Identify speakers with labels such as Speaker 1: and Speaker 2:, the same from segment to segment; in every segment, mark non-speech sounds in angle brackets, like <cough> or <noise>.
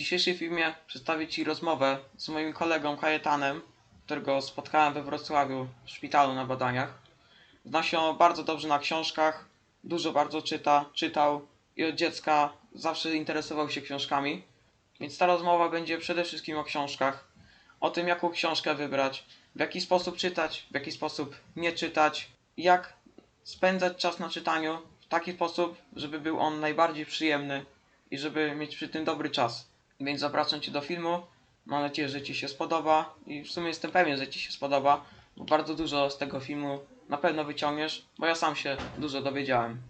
Speaker 1: dzisiejszym filmie przedstawię Ci rozmowę z moim kolegą Kajetanem, którego spotkałem we Wrocławiu w szpitalu na badaniach. Zna się bardzo dobrze na książkach, dużo bardzo czyta, czytał i od dziecka zawsze interesował się książkami. Więc ta rozmowa będzie przede wszystkim o książkach, o tym jaką książkę wybrać, w jaki sposób czytać, w jaki sposób nie czytać, jak spędzać czas na czytaniu w taki sposób, żeby był on najbardziej przyjemny i żeby mieć przy tym dobry czas. Więc zapraszam Cię do filmu. Mam nadzieję, że Ci się spodoba i w sumie jestem pewien, że Ci się spodoba, bo bardzo dużo z tego filmu na pewno wyciągniesz, bo ja sam się dużo dowiedziałem.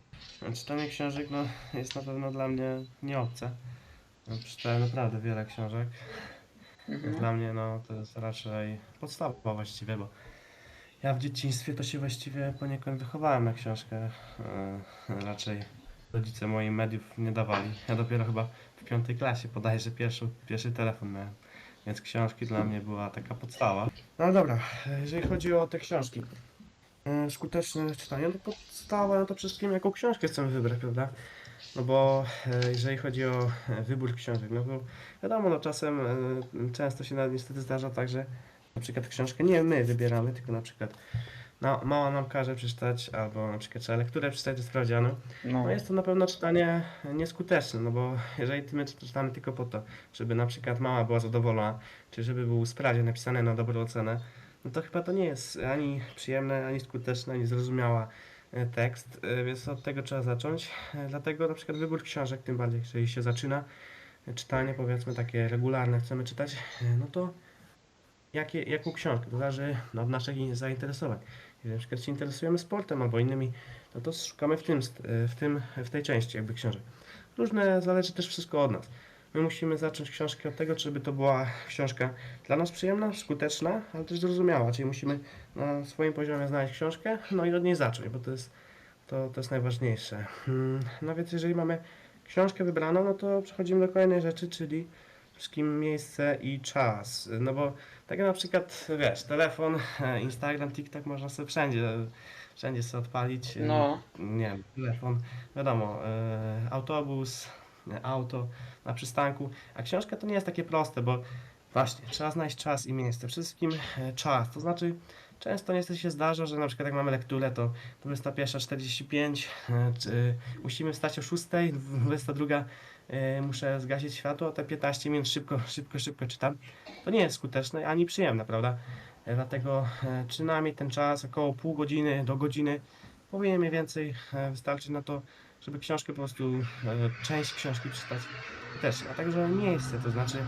Speaker 2: Czytanie książek no, jest na pewno dla mnie nie obce. No, Przeczytałem naprawdę wiele książek.
Speaker 1: Mhm.
Speaker 2: Dla mnie no, to jest raczej podstawa właściwie, bo ja w dzieciństwie to się właściwie poniekąd wychowałem na książkę. E, raczej rodzice moi mediów nie dawali. Ja dopiero chyba w piątej klasie bodajże pierwszy, pierwszy telefon miałem. Więc książki dla mnie była taka podstawa. No dobra, jeżeli chodzi o te książki. e, Skuteczne czytanie, no podstawa, no to przede wszystkim jaką książkę chcemy wybrać, prawda? No bo e, jeżeli chodzi o e, wybór książek, no to wiadomo, no czasem często się niestety zdarza tak, że na przykład książkę nie my wybieramy, tylko na przykład no, mama nam każe przeczytać, albo na przykład trzeba lekturę przeczytać do sprawdzianu.
Speaker 1: No,
Speaker 2: No jest to na pewno czytanie nieskuteczne, no bo jeżeli my czytamy tylko po to, żeby na przykład mama była zadowolona, czy żeby był sprawdzian napisany na dobrą ocenę, no to chyba to nie jest ani przyjemne, ani skuteczne, ani zrozumiała e, tekst, e, więc od tego trzeba zacząć. E, Dlatego na przykład wybór książek, tym bardziej jeżeli się zaczyna czytanie, powiedzmy takie regularne chcemy czytać, no to jakie, jaką książkę, to zależy od naszych zainteresowań. Jeżeli na przykład się interesujemy sportem albo innymi no to szukamy w tym, w tym, w tej części jakby książek. Różne zależy też wszystko od nas. My musimy zacząć książkę od tego, żeby to była książka dla nas przyjemna, skuteczna, ale też zrozumiała, czyli musimy na swoim poziomie znaleźć książkę, no i od niej zacząć, bo to jest, to, to jest najważniejsze. Hmm, No więc jeżeli mamy książkę wybraną, no to przechodzimy do kolejnej rzeczy, czyli wszystkim miejsce i czas. No bo tak na przykład, wiesz, telefon, <laughs> Instagram, TikTok można sobie wszędzie, wszędzie sobie odpalić.
Speaker 1: no,
Speaker 2: nie wiem, telefon, wiadomo, e, autobus, auto na przystanku, a książka to nie jest takie proste, bo właśnie trzeba znaleźć czas i miejsce. Wszystkim e, czas, to znaczy często niestety się zdarza, że na przykład jak mamy lekturę, to 21.45, e, czy, musimy wstać o 6.00, 22.00 e, muszę zgasić światło, te 15 minut szybko, <laughs> szybko, szybko czytam. To nie jest skuteczne ani przyjemne, prawda? E, Dlatego e, przynajmniej ten czas, około pół godziny do godziny, powinien mniej więcej e, wystarczyć na to, żeby książkę po prostu, e, część książki przeczytać też. A także miejsce, to znaczy,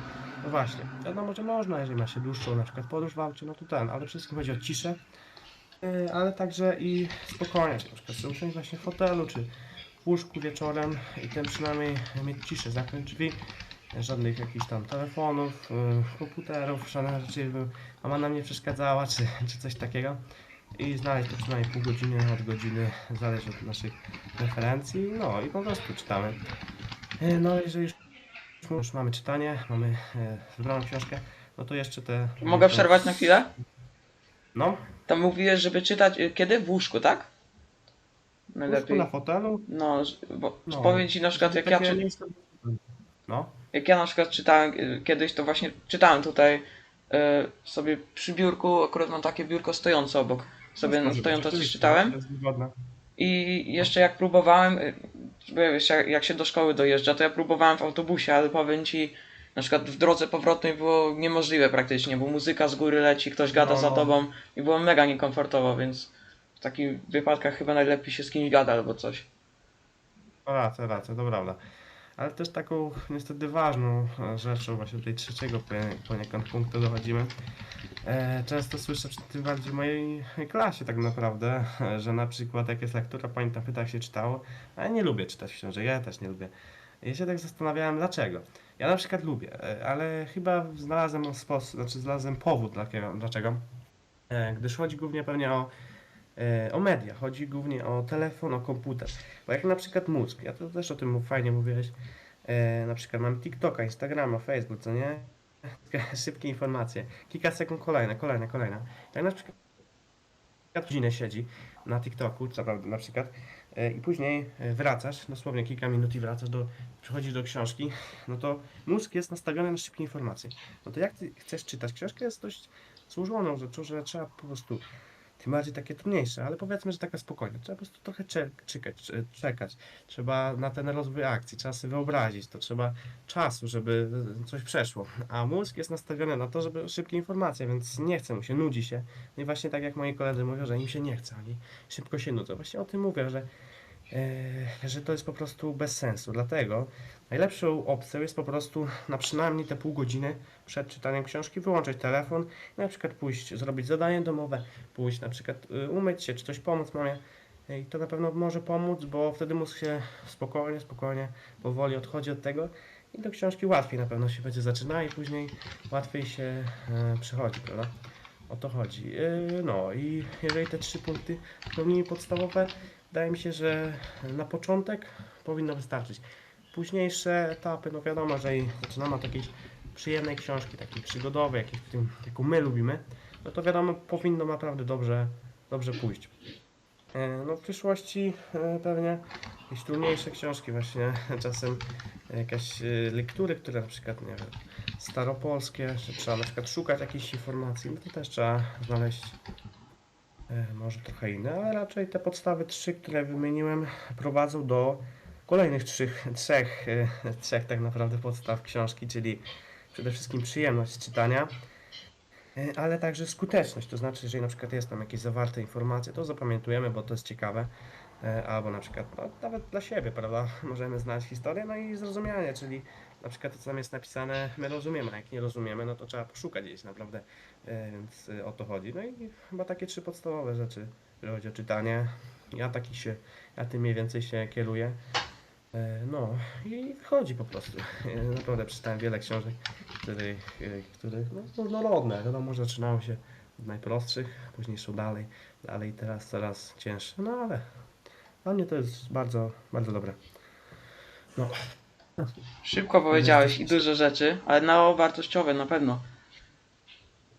Speaker 2: no właśnie, wiadomo, że można, jeżeli ma się dłuższą na przykład podróż w aucie, no to ten, ale wszystkim chodzi o ciszę, e, ale także i spokojnie, czy na przykład usiąść właśnie w fotelu, czy w łóżku wieczorem i ten przynajmniej mieć ciszę, zamknąć drzwi, żadnych jakichś tam telefonów, e, komputerów, żadnych rzeczy, mama nam nie przeszkadzała, czy, czy coś takiego. I znaleźć to przynajmniej pół godziny od godziny, zależy od naszych preferencji, no i po prostu czytamy. E, No jeżeli już, już mamy czytanie, mamy e, wybraną książkę, no to jeszcze te...
Speaker 1: mogę przerwać na chwilę?
Speaker 2: No,
Speaker 1: Tam mówiłeś, żeby czytać y, kiedy? W łóżku, tak? Najlepiej.
Speaker 2: na fotelu.
Speaker 1: No, bo
Speaker 2: No,
Speaker 1: powiem Ci na przykład, jak ja, czy,
Speaker 2: No,
Speaker 1: jak ja na przykład czytałem y, kiedyś, to właśnie czytałem tutaj y, sobie przy biurku, akurat mam takie biurko stojące obok, sobie
Speaker 2: być,
Speaker 1: stojąco coś czytałem i jeszcze jak próbowałem, y, bo wiesz, jak, jak się do szkoły dojeżdża, to ja próbowałem w autobusie, ale powiem Ci, na przykład w drodze powrotnej było niemożliwe praktycznie, bo muzyka z góry leci, ktoś gada
Speaker 2: No,
Speaker 1: za
Speaker 2: no.
Speaker 1: Tobą i było mega niekomfortowo, więc w takich wypadkach chyba najlepiej się z kimś gada albo coś.
Speaker 2: No racja, racja, to prawda. Ale też taką niestety ważną rzeczą, właśnie do tej trzeciego ponie- poniekąd punktu dochodzimy. E, często słyszę, tym bardziej w mojej klasie tak naprawdę, że na przykład jak jest lektura, pamiętam pyta jak się czytało, a ja nie lubię czytać książek, ja też nie lubię. I się tak zastanawiałem dlaczego. Ja na przykład lubię, e, ale chyba znalazłem sposób, znaczy znalazłem powód dlaczego. E, gdyż chodzi głównie pewnie o o media, chodzi głównie o telefon, o komputer. Bo jak na przykład mózg, ja to też o tym fajnie mówiłeś, e, na przykład mam TikToka, Instagrama, Facebook, co nie? <laughs> Szybkie informacje, kilka sekund kolejna, kolejna, kolejna. Jak na przykład godzinę siedzi na TikToku, co na przykład, e, i później e, wracasz, dosłownie kilka minut i wracasz do, przychodzisz do książki, no to mózg jest nastawiony na szybkie informacje. No to jak ty chcesz czytać książkę, jest dość złożoną rzeczą, że trzeba po prostu, tym bardziej takie trudniejsze, ale powiedzmy, że taka spokojna. Trzeba po prostu trochę cze- czekać, cze- czekać. Trzeba na ten rozwój akcji, trzeba sobie wyobrazić, to trzeba czasu, żeby coś przeszło. A mózg jest nastawiony na to, żeby szybkie informacje, więc nie chce mu się, nudzi się. No i właśnie tak jak moi koledzy mówią, że im się nie chce, oni szybko się nudzą. Właśnie o tym mówię, że, że to jest po prostu bez sensu. Dlatego najlepszą opcją jest po prostu na przynajmniej te pół godziny przed czytaniem książki wyłączyć telefon i na przykład pójść, zrobić zadanie domowe, pójść na przykład y, umyć się, czy coś pomóc mamie. I to na pewno może pomóc, bo wtedy mózg się spokojnie, spokojnie, powoli odchodzi od tego i do książki łatwiej na pewno się będzie zaczyna i później łatwiej się e, przechodzi, prawda? O to chodzi. E, no i jeżeli te trzy punkty pełnimy podstawowe, wydaje mi się, że na początek powinno wystarczyć. Późniejsze etapy, no wiadomo, że zaczynamy od jakiejś przyjemnej książki, takiej przygodowej, jakiej, w tym, jaką my lubimy, no to wiadomo, powinno naprawdę dobrze, dobrze pójść. E, No w przyszłości e, pewnie jakieś trudniejsze książki właśnie, <laughs> czasem jakaś e, lektury, które na przykład, nie wiem, staropolskie, że trzeba na przykład szukać jakichś informacji, no to też trzeba znaleźć może trochę inne, ale raczej te podstawy trzy, które wymieniłem, prowadzą do kolejnych trzech, trzech, e, trzech tak naprawdę podstaw książki, czyli przede wszystkim przyjemność czytania, e, ale także skuteczność, to znaczy, jeżeli na przykład jest tam jakieś zawarte informacje, to zapamiętujemy, bo to jest ciekawe, e, albo na przykład no, nawet dla siebie, prawda, <laughs> możemy znać historię, no i zrozumianie, czyli na przykład to, co tam jest napisane, my rozumiemy, a jak nie rozumiemy, no to trzeba poszukać gdzieś naprawdę, e, więc e, o to chodzi. No i chyba takie trzy podstawowe rzeczy, jeżeli chodzi o czytanie. Ja taki się, ja tym mniej więcej się kieruję. E, No i wychodzi po prostu. Naprawdę przeczytałem wiele książek, których, których no, różnorodne. Wiadomo, że zaczynało się od najprostszych, później szło dalej, dalej teraz coraz cięższe. No ale dla mnie to jest bardzo, bardzo dobre. No,
Speaker 1: Szybko powiedziałeś i dużo rzeczy, ale no wartościowe na pewno.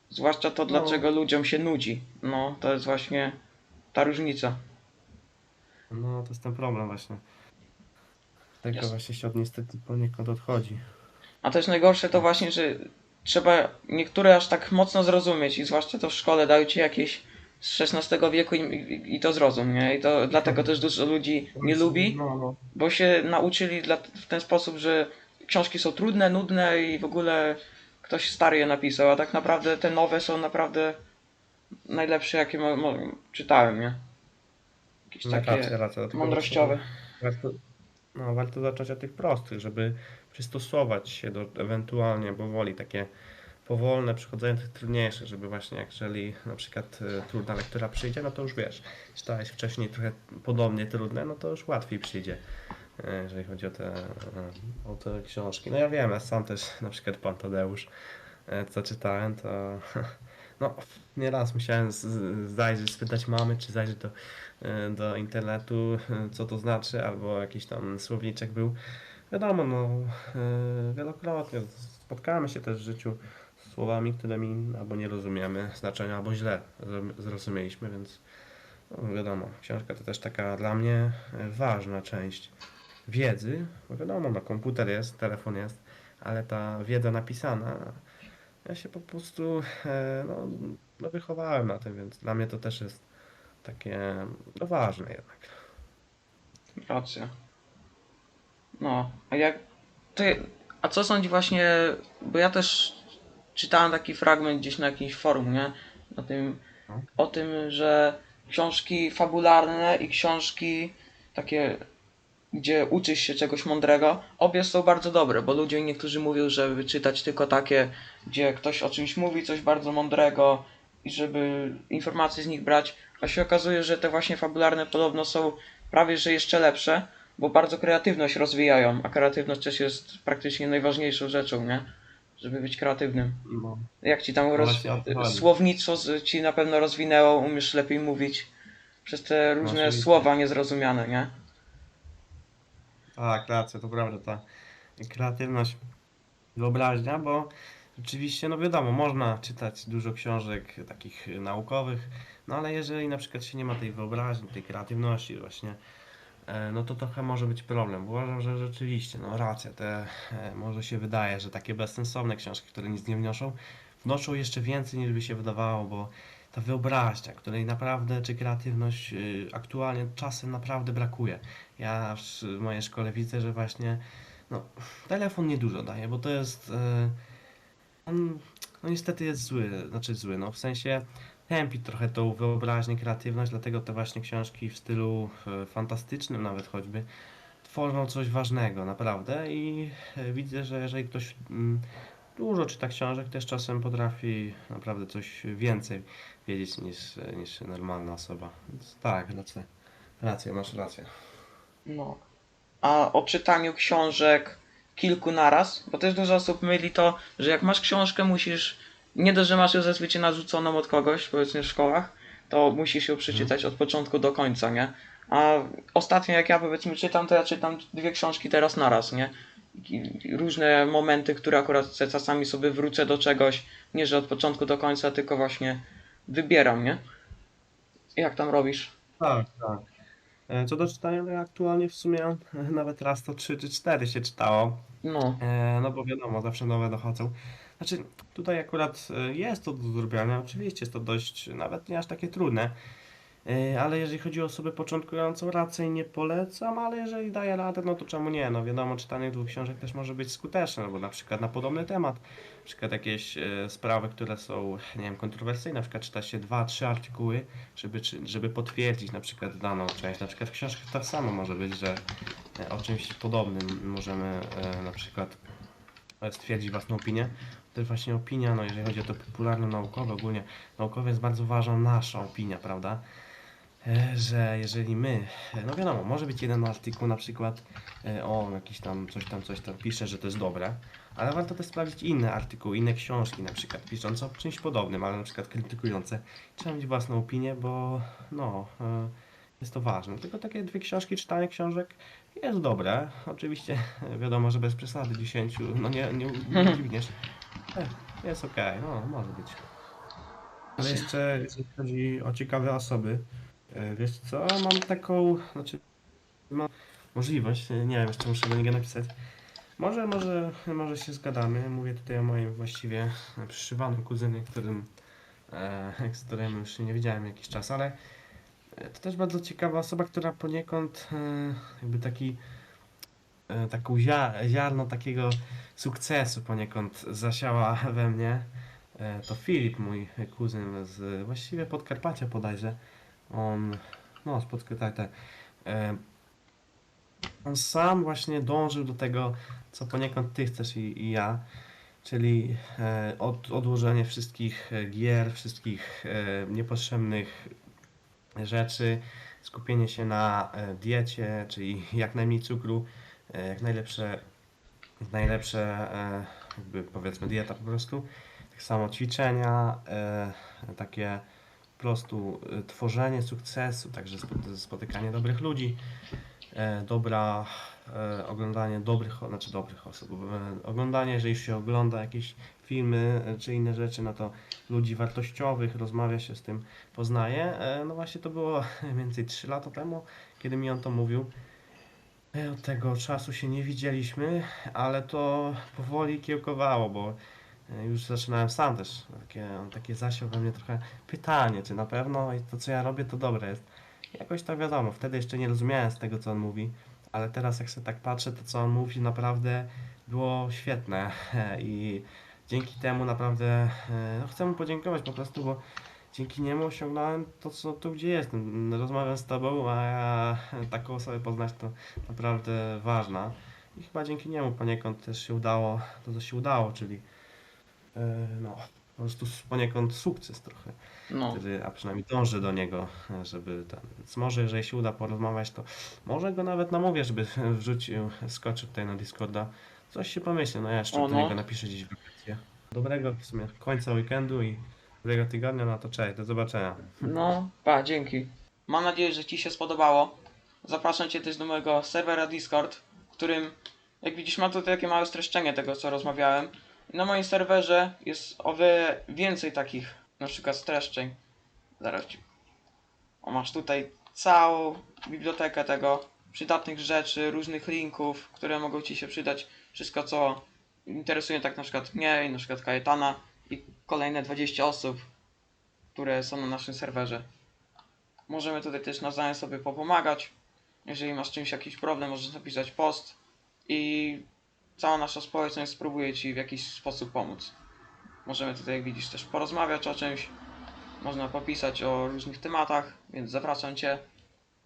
Speaker 1: Zwłaszcza to, dlaczego ludziom się nudzi. No, to jest właśnie ta różnica.
Speaker 2: no to jest ten problem właśnie. Tego
Speaker 1: Jasne.
Speaker 2: właśnie się od niestety poniekąd odchodzi.
Speaker 1: A też najgorsze to właśnie, że trzeba niektóre aż tak mocno zrozumieć i zwłaszcza to w szkole dają ci jakieś z XVI wieku i, i, to zrozum, nie? I to dlatego też dużo ludzi nie lubi,
Speaker 2: No, no.
Speaker 1: bo się nauczyli dla, w ten sposób, że książki są trudne, nudne i w ogóle ktoś stary je napisał, a tak naprawdę te nowe są naprawdę najlepsze, jakie mo, mo, czytałem, nie? Jakieś
Speaker 2: No,
Speaker 1: takie
Speaker 2: racja, racja,
Speaker 1: mądrościowe.
Speaker 2: Warto, no, warto zacząć od tych prostych, żeby przystosować się do ewentualnie powoli takie powolne przechodzenie tych trudniejszych, żeby właśnie jeżeli na przykład e, trudna lektura przyjdzie, no to już wiesz, czytałeś wcześniej trochę podobnie trudne, no to już łatwiej przyjdzie, e, jeżeli chodzi o te, e, o te książki. No ja wiem, ja sam też na przykład Pan Tadeusz, co czytałem, to <laughs> no nieraz musiałem zajrzeć, spytać mamy, czy zajrzeć do do internetu, co to znaczy, albo jakiś tam słowniczek był. Wiadomo, no, wielokrotnie spotkamy się też w życiu słowami, którymi albo nie rozumiemy znaczenia, albo źle zrozum- zrozumieliśmy, więc no, wiadomo, książka to też taka dla mnie e, ważna część wiedzy, bo wiadomo, no, komputer jest, telefon jest, ale ta wiedza napisana, ja się po prostu e, no, no, wychowałem na tym, więc dla mnie to też jest takie no, ważne jednak.
Speaker 1: Racja. No, a jak. Ty, a co sądzi właśnie. Bo ja też czytałem taki fragment gdzieś na jakimś forum, nie? Na tym,
Speaker 2: No.
Speaker 1: o tym, że książki fabularne i książki takie, gdzie uczysz się czegoś mądrego, obie są bardzo dobre, bo ludzie niektórzy mówią, żeby czytać tylko takie, gdzie ktoś o czymś mówi, coś bardzo mądrego i żeby informacje z nich brać, a się okazuje, że te właśnie fabularne podobno są prawie że jeszcze lepsze, bo bardzo kreatywność rozwijają, a kreatywność też jest praktycznie najważniejszą rzeczą, nie? Żeby być kreatywnym.
Speaker 2: No,
Speaker 1: Jak ci tam roz... słownictwo ci na pewno rozwinęło, umiesz lepiej mówić przez te różne
Speaker 2: oczywiście.
Speaker 1: słowa niezrozumiane, nie?
Speaker 2: tak, racja, to prawda, ta kreatywność, wyobraźnia, bo rzeczywiście, no wiadomo, można czytać dużo książek takich naukowych, no ale jeżeli na przykład się nie ma tej wyobraźni, tej kreatywności właśnie, no to trochę może być problem. Uważam, że rzeczywiście, no racja, te e, może się wydaje, że takie bezsensowne książki, które nic nie wnoszą, wnoszą jeszcze więcej niż by się wydawało, bo ta wyobraźnia, której naprawdę, czy kreatywność y, aktualnie czasem naprawdę brakuje. Ja w mojej szkole widzę, że właśnie no, telefon niedużo daje, bo to jest e, on, no niestety jest zły, znaczy zły, no w sensie tępi trochę tą wyobraźnię, kreatywność, dlatego te właśnie książki w stylu e, fantastycznym nawet choćby tworzą coś ważnego, naprawdę i e, widzę, że jeżeli ktoś mm, dużo czyta książek, też czasem potrafi naprawdę coś więcej wiedzieć niż, niż normalna osoba. Więc tak, rację, rację, masz rację.
Speaker 1: No. A o czytaniu książek kilku naraz, bo też dużo osób myli to, że jak masz książkę, musisz, nie dość, że masz ją zazwyczaj narzuconą od kogoś, powiedzmy w szkołach, to musisz ją przeczytać od początku do końca, nie? A ostatnio jak ja powiedzmy czytam, to ja czytam dwie książki teraz naraz, nie? Różne momenty, które akurat czasami sobie wrócę do czegoś, nie że od początku do końca, tylko właśnie wybieram, nie? Jak tam robisz?
Speaker 2: Tak, tak. E, Co do czytania, to ja aktualnie w sumie e, nawet raz to 3 czy 4 się czytało.
Speaker 1: No,
Speaker 2: E, No bo wiadomo, zawsze nowe dochodzą. Znaczy, tutaj akurat e, jest to do zrobienia, oczywiście jest to dość, nawet nie aż takie trudne, E, ale jeżeli chodzi o osobę początkującą, raczej nie polecam, ale jeżeli daje radę, no to czemu nie? No wiadomo, czytanie dwóch książek też może być skuteczne, no bo na przykład na podobny temat, na przykład jakieś e, sprawy, które są, nie wiem, kontrowersyjne, na przykład czyta się dwa, trzy artykuły, żeby, żeby potwierdzić na przykład daną część. Na przykład w książkach tak samo może być, że o czymś podobnym możemy na przykład stwierdzić własną opinię. Jest właśnie opinia, no jeżeli chodzi o to popularno-naukowe, ogólnie naukowe jest bardzo ważna nasza opinia, prawda? E, Że jeżeli my, e, no wiadomo, może być jeden artykuł na przykład e, o jakiś tam coś tam, coś tam pisze, że to jest dobre, ale warto też sprawdzić inne artykuły, inne książki na przykład piszące o czymś podobnym, ale na przykład krytykujące. Trzeba mieć własną opinię, bo no, jest to ważne. Tylko takie dwie książki, czytanie książek jest dobre. Oczywiście wiadomo, że bez przesady 10, no nie, nie, nie dźwigniesz. E, Jest okej, no może być. Ale jeszcze jeżeli chodzi o ciekawe osoby, e, wiesz co, mam taką, znaczy mam możliwość, e, nie wiem, jeszcze muszę do niego napisać. Może, może, może się zgadamy. Mówię tutaj o moim właściwie przyszywanym kuzynie, którym, e, <laughs> z którym już nie widziałem jakiś czas, ale to też bardzo ciekawa osoba, która poniekąd e, jakby taki taką zia, ziarno takiego sukcesu poniekąd zasiała <laughs> we mnie. E, To Filip, mój kuzyn z właściwie Podkarpacia bodajże. On, no z Podkarpacia. E, On sam właśnie dążył do tego, co poniekąd ty chcesz i, i ja, czyli e, od, odłożenie wszystkich e, gier, wszystkich e, niepotrzebnych rzeczy, skupienie się na e, diecie, czyli jak najmniej cukru, e, jak najlepsze, najlepsze e, jakby powiedzmy dieta po prostu. Tak samo ćwiczenia, e, takie po prostu e, tworzenie sukcesu, także spo- spotykanie dobrych ludzi, e, dobra, e, oglądanie dobrych, znaczy dobrych osób, e, oglądanie, jeżeli się ogląda jakieś filmy e, czy inne rzeczy, no to ludzi wartościowych, rozmawia się z tym, poznaje. E, No właśnie to było <laughs> mniej więcej 3 lata temu, kiedy mi on to mówił. Od tego czasu się nie widzieliśmy, ale to powoli kiełkowało, bo e, już zaczynałem sam też takie, on takie zasiał we mnie trochę pytanie, czy na pewno to co ja robię to dobre jest. Jakoś tak wiadomo, wtedy jeszcze nie rozumiałem z tego co on mówi, ale teraz jak sobie tak patrzę, to co on mówi naprawdę było świetne <laughs> i dzięki temu naprawdę e, no, chcę mu podziękować po prostu, bo dzięki niemu osiągnąłem to, co tu gdzie jestem. Rozmawiam z tobą, a ja <laughs> taką osobę poznać to naprawdę ważna. I chyba dzięki niemu poniekąd też się udało to, co się udało, czyli e, no, po prostu poniekąd sukces trochę,
Speaker 1: no.
Speaker 2: który, a przynajmniej dążę do niego, żeby ten, więc może jeżeli się uda porozmawiać, to może go nawet namówię, żeby <laughs> wrzucił, skoczył tutaj na Discorda. Coś się pomyślę, no ja jeszcze
Speaker 1: O,
Speaker 2: do
Speaker 1: no.
Speaker 2: niego napiszę gdzieś w wakacje. Dobrego w sumie końca weekendu i dobrego tygodnia, no to cześć, do zobaczenia.
Speaker 1: No, pa, dzięki. Mam nadzieję, że Ci się spodobało. Zapraszam Cię też do mojego serwera Discord, w którym, jak widzisz, mam tutaj takie małe streszczenie tego, co rozmawiałem. Na moim serwerze jest o wiele więcej takich, na przykład streszczeń. Zaraz Ci... O, masz tutaj całą bibliotekę tego. przydatnych rzeczy, różnych linków, które mogą Ci się przydać. Wszystko, co interesuje tak na przykład mnie i na przykład Kajetana i kolejne 20 osób, które są na naszym serwerze. Możemy tutaj też nawzajem sobie popomagać. Jeżeli masz czymś jakiś problem, możesz napisać post i cała nasza społeczność spróbuje Ci w jakiś sposób pomóc. Możemy tutaj, jak widzisz, też porozmawiać o czymś. Można popisać o różnych tematach, więc zapraszam Cię.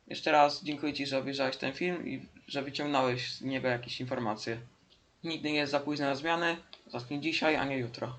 Speaker 1: Jeszcze raz dziękuję Ci, że obejrzałeś ten film i że wyciągnąłeś z niego jakieś informacje. Nigdy nie jest za późno na zmiany. Zacznij dzisiaj, a nie jutro.